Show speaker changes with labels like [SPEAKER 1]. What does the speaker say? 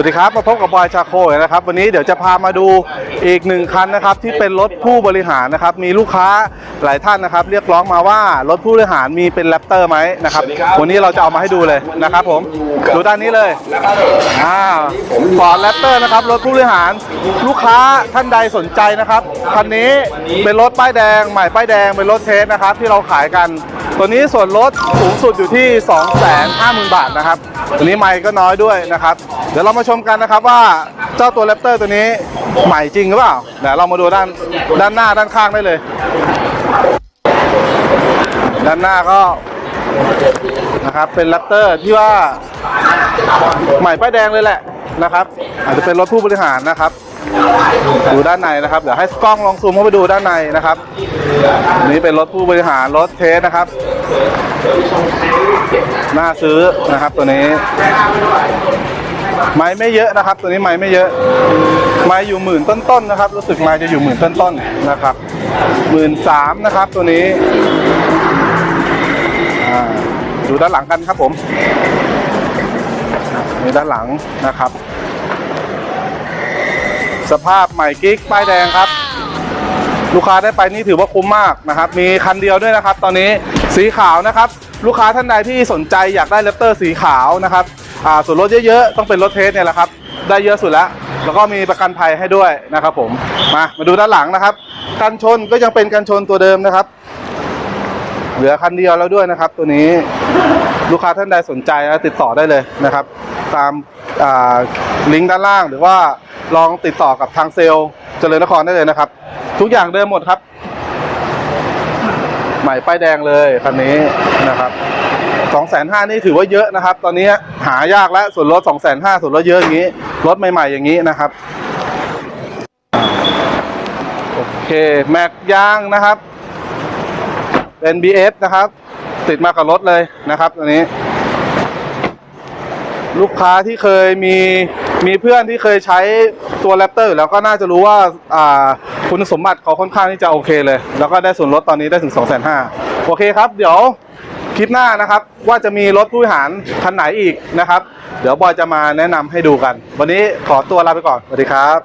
[SPEAKER 1] วัสดีครับมาพบกับบอยชาโคอีกนะครับ วันนี้เดี๋ยวจะพามาดูอีกหนึ่งคันนะครับ ที่เป็นรถผู้บริหารนะครับ มีลูกค้าหลายท่านนะครับ เรียกร้องมาว่ารถผู้บริหารมีเป็นแรปเตอร์ไหมนะครับ วันนี้เราจะเอามาให้ดูเลยนะครับ ผมดูด้านนี้เลยอ่าฟอร์ดแรปเตอร์นะครับรถผู้บริหารลูกค้าท่านใดสนใจนะครับคันนี้เป็นรถป้ายแดงใหม่ป้ายแดงเป็นรถเทสนะครับ ที่เราขายกันตัวนี้ส่วนลดสูงสุดอยู่ที่ 250,000 บาทนะครับตัวนี้ไม่ก็น้อยด้วยนะครับ เดี๋ยวเรามาชมกันนะครับว่าเจ้าตัวแรปเตอร์ตัวนี้ใหม่จริงหรือเปล่าเดี๋ยวเรามาดูด้านด้านหน้าด้านข้างได้เลย ด้านหน้าก็นะครับเป็นแรปเตอร์ที่ว่าใหม่ป้ายแดงเลยแหละนะครับ อาจจะเป็นรถผู้บริหารนะครับดูด้านในนะครับเดี๋ยวให้กล้องลองซูมเข้าไปดูด้านในนะครับนนี้เป็นรถผู้บริหารรถเทสนะครับน่าซื้อนะครับตัวนี้ ไม้ไม่เยอะนะครับ ตัวนี้ไม้ไม่เยอะ ไม้อยู่หมื่นต้นๆนะครับรู้สึกไม้จะอยู่หมื่นต้นๆนะครับหมื่นสามนะครับ ตัวนี้อ่าดูด้านหลังกันครับผมนี่ด้านหลังนะครับ สภาพใหม่กิ๊กป้ายแดงครับ ลูกค้าได้ไปนี่ถือว่าคุ้มมากนะครับ มีคันเดียวด้วยนะครับ ตอนนี้สีขาวนะครับ ลูกค้าท่านใดที่สนใจอยากได้แรปเตอร์สีขาวนะครับอ่าส่วนลดเยอะๆ ต้องเป็นรถเทสเนี่ยแหละครับ ได้เยอะสุดแล้ว แล้วก็มีประกันภัยให้ด้วยนะครับ ผม มามาดูด้านหลังนะครับ กันชนก็ยังเป็นกันชนตัวเดิมนะครับ เหลือคันเดียวแล้วด้วยนะครับ ตัวนี้ ลูกค้าท่านใดสนใจนะติดต่อได้เลยนะครับ ตามลิงก์ด้านล่างหรือว่าลองติดต่อกับทางเซลล์เจริญนครได้เลยนะครับ ทุกอย่างเดิมหมดครับ ใหม่ป้ายแดงเลยคันนี้นะครับสองแสนห้านี่ถือว่าเยอะนะครับ ตอนนี้หายากแล้วส่วนลดสองแสนห้าส่วนลดเยอะอย่างนี้ รถใหม่ ๆ อย่างนี้นะครับโอเคแม็กยางนะครับเป็น BS นะครับ ติดมากับรถเลยนะครับตัวนี้ ลูกค้าที่เคยมีมีเพื่อนที่เคยใช้ตัวแรปเตอร์แล้วก็น่าจะรู้ว่าอ่าคุณสมบัติเขาค่อนข้างที่จะโอเคเลย แล้วก็ได้ส่วนลดตอนนี้ได้ถึง2 5 0 0 0โอเคครับ เดี๋ยวคลิปหน้านะครับ ว่าจะมีรถผู้หารคันไหนอีกนะครับ เดี๋ยวบอยจะมาแนะนำให้ดูกัน วันนี้ขอตัวลาไปก่อนสวัสดีครับ